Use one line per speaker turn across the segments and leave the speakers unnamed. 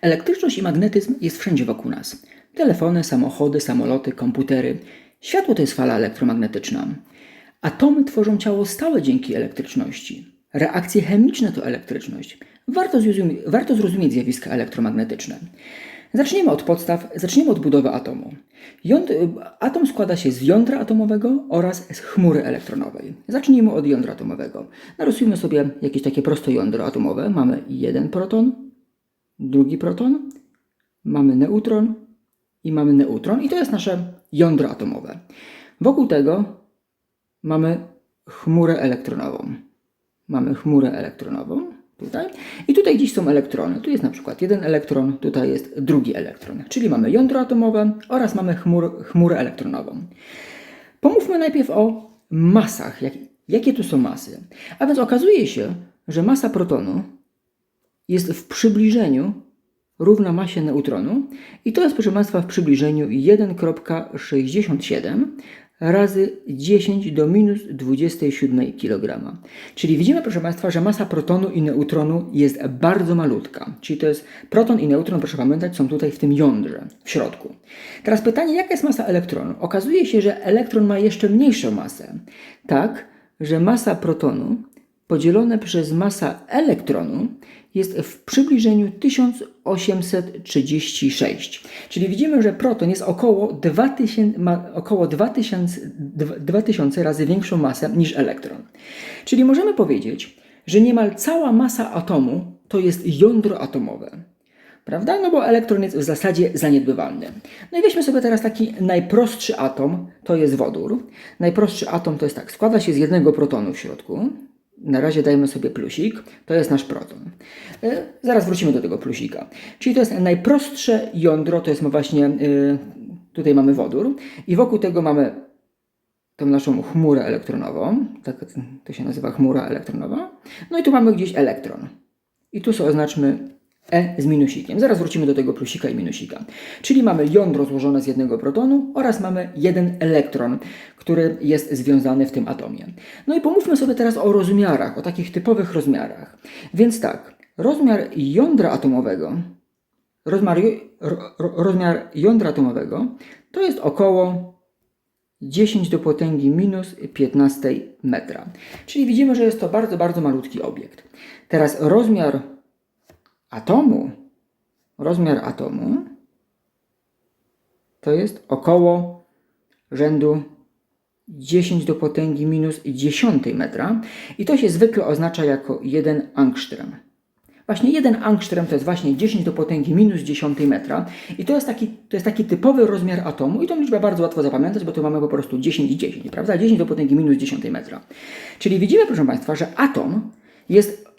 Elektryczność i magnetyzm jest wszędzie wokół nas. Telefony, samochody, samoloty, komputery. Światło to jest fala elektromagnetyczna. Atomy tworzą ciało stałe dzięki elektryczności. Reakcje chemiczne to elektryczność. Warto warto zrozumieć zjawiska elektromagnetyczne. Zacznijmy od podstaw, zacznijmy od budowy atomu. Jąd, atom składa się z jądra atomowego oraz z chmury elektronowej. Zacznijmy od jądra atomowego. Narysujmy sobie jakieś takie proste jądro atomowe. Mamy jeden proton, drugi proton, mamy neutron i mamy neutron i to jest nasze jądro atomowe. Wokół tego mamy chmurę elektronową. Mamy chmurę elektronową tutaj i tutaj gdzieś są elektrony. Tu jest na przykład jeden elektron, tutaj jest drugi elektron. Czyli mamy jądro atomowe oraz mamy chmur, chmurę elektronową. Pomówmy najpierw o masach. Jak, jakie tu są masy? A więc okazuje się, że masa protonu jest w przybliżeniu równa masie neutronu i to jest proszę Państwa w przybliżeniu 1,67 razy 10 do minus 27 kg. Czyli widzimy proszę Państwa, że masa protonu i neutronu jest bardzo malutka. Czyli to jest proton i neutron, proszę pamiętać, są tutaj w tym jądrze, w środku. Teraz pytanie, jaka jest masa elektronu? Okazuje się, że elektron ma jeszcze mniejszą masę. Tak, że masa protonu podzielone przez masa elektronu jest w przybliżeniu 1836. Czyli widzimy, że proton jest około 2000, ma około 2000, 2000 razy większą masę niż elektron. Czyli możemy powiedzieć, że niemal cała masa atomu to jest jądro atomowe. Prawda? No bo elektron jest w zasadzie zaniedbywalny. No i weźmy sobie teraz taki najprostszy atom, to jest wodór. Najprostszy atom to jest tak, składa się z jednego protonu w środku, na razie dajmy sobie plusik, to jest nasz proton. E, zaraz wrócimy do tego plusika. Czyli to jest najprostsze jądro, to jest właśnie, e, tutaj mamy wodór i wokół tego mamy tą naszą chmurę elektronową, tak to się nazywa chmura elektronowa. No i tu mamy gdzieś elektron. I tu sobie oznaczmy E z minusikiem. Zaraz wrócimy do tego plusika i minusika. Czyli mamy jądro złożone z jednego protonu oraz mamy jeden elektron, który jest związany w tym atomie. No i pomówmy sobie teraz o rozmiarach, o takich typowych rozmiarach. Więc tak, rozmiar jądra atomowego, rozmiar, ro, rozmiar jądra atomowego to jest około 10 do potęgi minus 15 metra. Czyli widzimy, że jest to bardzo, bardzo malutki obiekt. Teraz rozmiar atomu, rozmiar atomu to jest około rzędu 10 do potęgi minus 10 metra i to się zwykle oznacza jako 1 angstrem. Właśnie 1 angstrem to jest właśnie 10 do potęgi minus 10 metra i to jest, taki, to jest taki typowy rozmiar atomu i tą liczbę bardzo łatwo zapamiętać, bo tu mamy po prostu 10 i 10, prawda? 10 do potęgi minus 10 metra. Czyli widzimy, proszę Państwa, że atom jest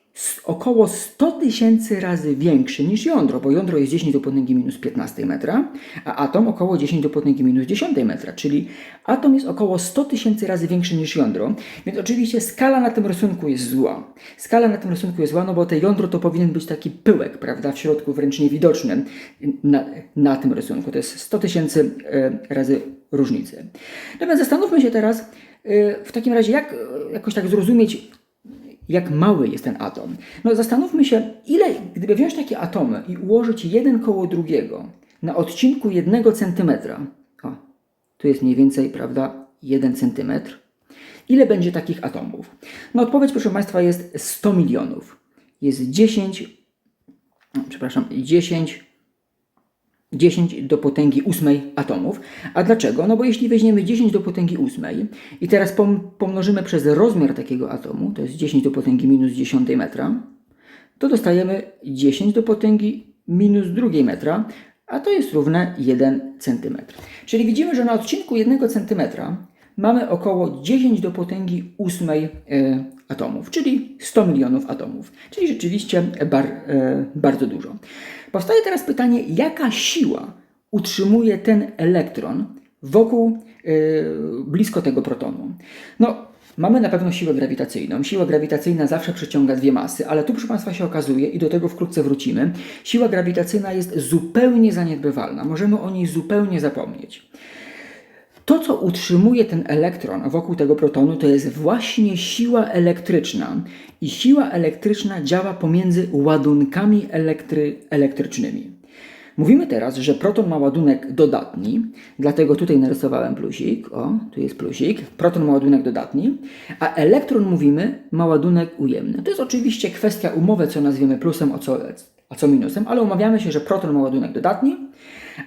około 100 tysięcy razy większy niż jądro, bo jądro jest 10 do potęgi minus 15 metra, a atom około 10 do potęgi minus 10 metra, czyli atom jest około 100 tysięcy razy większy niż jądro, więc oczywiście skala na tym rysunku jest zła. Skala na tym rysunku jest zła, no bo te jądro to powinien być taki pyłek, prawda, w środku wręcz niewidoczny na, na tym rysunku. To jest 100 tysięcy e, razy różnicy. No więc zastanówmy się teraz e, w takim razie, jak jakoś tak zrozumieć jak mały jest ten atom. No zastanówmy się, ile, gdyby wziąć takie atomy i ułożyć jeden koło drugiego na odcinku jednego centymetra, o, tu jest mniej więcej, prawda, jeden centymetr, ile będzie takich atomów? No odpowiedź, proszę Państwa, jest 100 milionów. Jest 10, przepraszam, 10 10 do potęgi ósmej atomów. A dlaczego? No bo jeśli weźmiemy 10 do potęgi ósmej i teraz pomnożymy przez rozmiar takiego atomu, to jest 10 do potęgi minus 10 metra, to dostajemy 10 do potęgi minus drugiej metra, a to jest równe 1 cm. Czyli widzimy, że na odcinku 1 cm mamy około 10 do potęgi ósmej e, atomów, czyli 100 milionów atomów, czyli rzeczywiście bar, e, bardzo dużo. Powstaje teraz pytanie, jaka siła utrzymuje ten elektron wokół, yy, blisko tego protonu? No, mamy na pewno siłę grawitacyjną. Siła grawitacyjna zawsze przyciąga dwie masy, ale tu, proszę Państwa, się okazuje, i do tego wkrótce wrócimy, siła grawitacyjna jest zupełnie zaniedbywalna. Możemy o niej zupełnie zapomnieć. To, co utrzymuje ten elektron wokół tego protonu, to jest właśnie siła elektryczna. I siła elektryczna działa pomiędzy ładunkami elektry, elektrycznymi. Mówimy teraz, że proton ma ładunek dodatni, dlatego tutaj narysowałem plusik. O, tu jest plusik. Proton ma ładunek dodatni, a elektron, mówimy, ma ładunek ujemny. To jest oczywiście kwestia umowy, co nazwiemy plusem, a co, a co minusem, ale umawiamy się, że proton ma ładunek dodatni,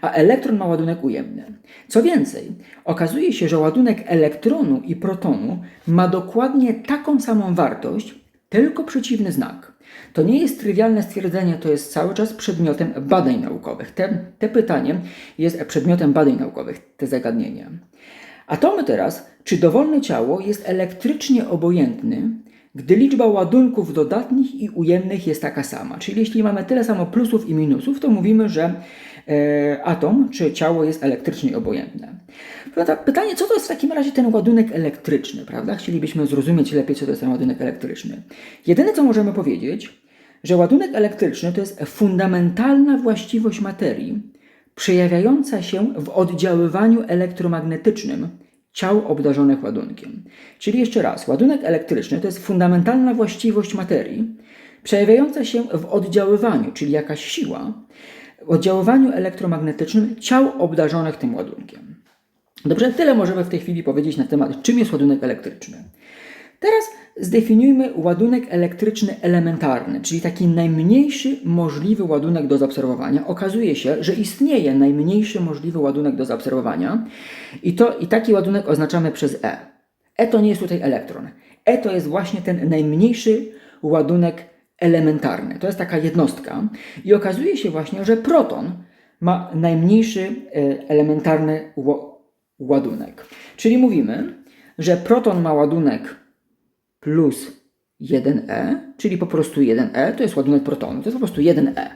a elektron ma ładunek ujemny. Co więcej, okazuje się, że ładunek elektronu i protonu ma dokładnie taką samą wartość, tylko przeciwny znak. To nie jest trywialne stwierdzenie, to jest cały czas przedmiotem badań naukowych. Te, te pytanie jest przedmiotem badań naukowych, te zagadnienie. Atomy teraz, czy dowolne ciało jest elektrycznie obojętny, gdy liczba ładunków dodatnich i ujemnych jest taka sama. Czyli jeśli mamy tyle samo plusów i minusów, to mówimy, że e, atom czy ciało jest elektrycznie obojętne. Pytanie, co to jest w takim razie ten ładunek elektryczny, prawda? Chcielibyśmy zrozumieć lepiej, co to jest ten ładunek elektryczny. Jedyne, co możemy powiedzieć, że ładunek elektryczny to jest fundamentalna właściwość materii, przejawiająca się w oddziaływaniu elektromagnetycznym ciał obdarzonych ładunkiem. Czyli jeszcze raz, ładunek elektryczny to jest fundamentalna właściwość materii, przejawiająca się w oddziaływaniu, czyli jakaś siła, w oddziaływaniu elektromagnetycznym ciał obdarzonych tym ładunkiem. Dobrze, tyle możemy w tej chwili powiedzieć na temat, czym jest ładunek elektryczny. Teraz zdefiniujmy ładunek elektryczny elementarny, czyli taki najmniejszy możliwy ładunek do zaobserwowania. Okazuje się, że istnieje najmniejszy możliwy ładunek do zaobserwowania i, to, i taki ładunek oznaczamy przez E. E to nie jest tutaj elektron. E to jest właśnie ten najmniejszy ładunek elementarny. To jest taka jednostka i okazuje się właśnie, że proton ma najmniejszy e, elementarny ładunek. Czyli mówimy, że proton ma ładunek plus 1e, czyli po prostu 1e, to jest ładunek protonu, to jest po prostu 1e.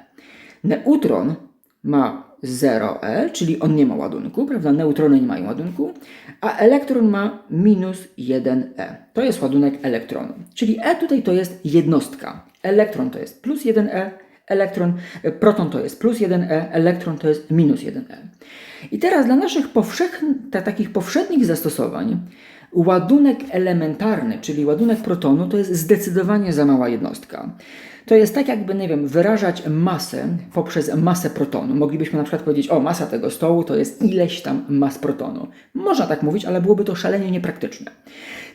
Neutron ma 0e, czyli on nie ma ładunku, prawda? Neutrony nie mają ładunku, a elektron ma minus 1e. To jest ładunek elektronu. Czyli e tutaj to jest jednostka. Elektron to jest plus 1e, elektron, proton to jest plus 1e, elektron to jest minus 1e. I teraz dla naszych powszechnych, takich powszednich zastosowań ładunek elementarny, czyli ładunek protonu, to jest zdecydowanie za mała jednostka. To jest tak, jakby, nie wiem, wyrażać masę poprzez masę protonu. Moglibyśmy na przykład powiedzieć, o, masa tego stołu to jest ileś tam mas protonu. Można tak mówić, ale byłoby to szalenie niepraktyczne.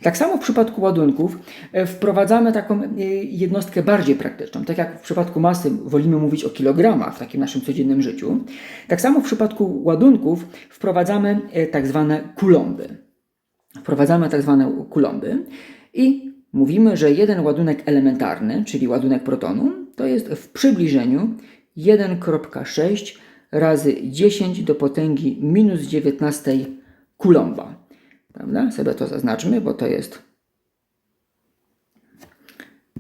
Tak samo w przypadku ładunków e, wprowadzamy taką e, jednostkę bardziej praktyczną. Tak jak w przypadku masy wolimy mówić o kilogramach w takim naszym codziennym życiu, tak samo w przypadku ładunków wprowadzamy e, tak zwane kulomby. Wprowadzamy tak zwane kulomby i mówimy, że jeden ładunek elementarny, czyli ładunek protonu, to jest w przybliżeniu 1,6 razy 10 do potęgi minus 19 kulomba. Prawda? Sobie to zaznaczmy, bo to jest.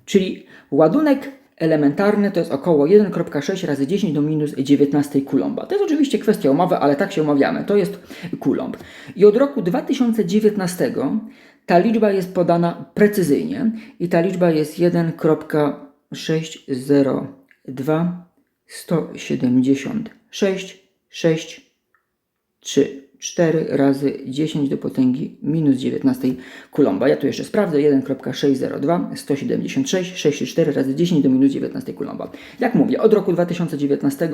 Czyli ładunek elementarny to jest około 1,6 razy 10 do minus 19 kulomba. To jest oczywiście kwestia umowy, ale tak się umawiamy. To jest kulomb. I od roku 2019 ta liczba jest podana precyzyjnie i ta liczba jest 1,602 176 6 3 4 razy 10 do potęgi minus 19 kulomba. Ja tu jeszcze sprawdzę. 1.602 176 64 razy 10 do minus 19 kulomba. Jak mówię, od roku 2019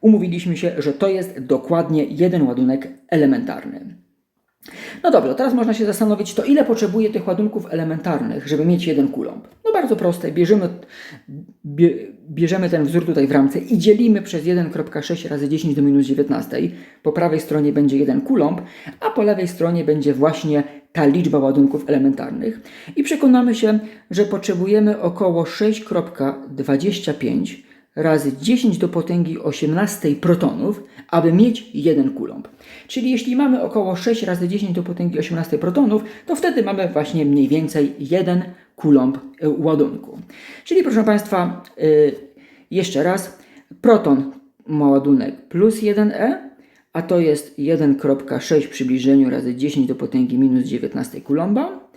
umówiliśmy się, że to jest dokładnie jeden ładunek elementarny. No dobrze, teraz można się zastanowić, to ile potrzebuje tych ładunków elementarnych, żeby mieć jeden kulomb. No bardzo proste, bierzemy, bie, bierzemy ten wzór tutaj w ramce i dzielimy przez 1,6 razy 10 do minus 19. Po prawej stronie będzie jeden kulomb, a po lewej stronie będzie właśnie ta liczba ładunków elementarnych. I przekonamy się, że potrzebujemy około 6,25 razy 10 do potęgi 18 protonów, aby mieć jeden kulomb. Czyli jeśli mamy około 6 razy 10 do potęgi 18 protonów, to wtedy mamy właśnie mniej więcej jeden kulomb e, ładunku. Czyli proszę Państwa, e, jeszcze raz, proton ma ładunek plus 1e, a to jest 1,6 w przybliżeniu razy 10 do potęgi minus 19 kulomba.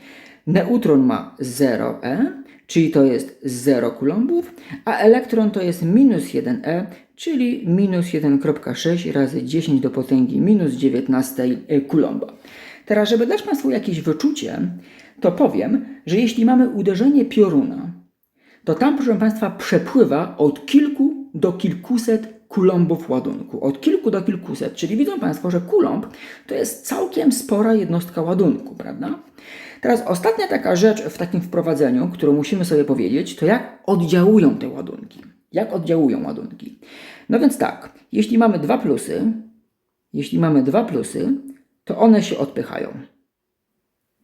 Neutron ma 0e, czyli to jest 0 kulombów, a elektron to jest minus 1e, czyli minus 1,6 razy 10 do potęgi minus 19 kulomba. Teraz, żeby dać Państwu jakieś wyczucie, to powiem, że jeśli mamy uderzenie pioruna, to tam, proszę Państwa, przepływa od kilku do kilkuset kulombów ładunku. Od kilku do kilkuset. Czyli widzą Państwo, że kulomb to jest całkiem spora jednostka ładunku, prawda? Teraz ostatnia taka rzecz w takim wprowadzeniu, którą musimy sobie powiedzieć, to jak oddziałują te ładunki. Jak oddziałują ładunki. No więc tak, jeśli mamy dwa plusy, jeśli mamy dwa plusy, to one się odpychają.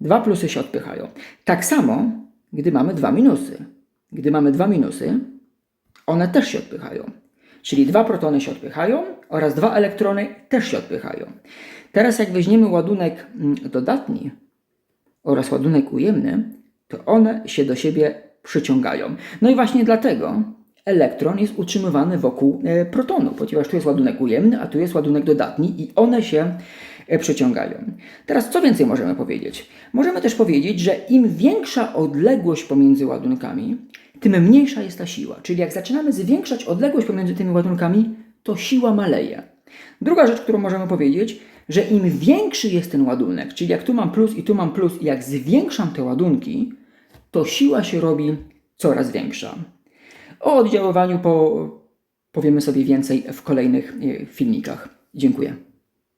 Dwa plusy się odpychają. Tak samo, gdy mamy dwa minusy. Gdy mamy dwa minusy, one też się odpychają. Czyli dwa protony się odpychają oraz dwa elektrony też się odpychają. Teraz jak weźmiemy ładunek mm, dodatni oraz ładunek ujemny, to one się do siebie przyciągają. No i właśnie dlatego elektron jest utrzymywany wokół e, protonu, ponieważ tu jest ładunek ujemny, a tu jest ładunek dodatni i one się e, przyciągają. Teraz co więcej możemy powiedzieć? Możemy też powiedzieć, że im większa odległość pomiędzy ładunkami, tym mniejsza jest ta siła. Czyli jak zaczynamy zwiększać odległość pomiędzy tymi ładunkami, to siła maleje. Druga rzecz, którą możemy powiedzieć, że im większy jest ten ładunek, czyli jak tu mam plus i tu mam plus, i jak zwiększam te ładunki, to siła się robi coraz większa. O oddziaływaniu po, powiemy sobie więcej w kolejnych e, filmikach. Dziękuję.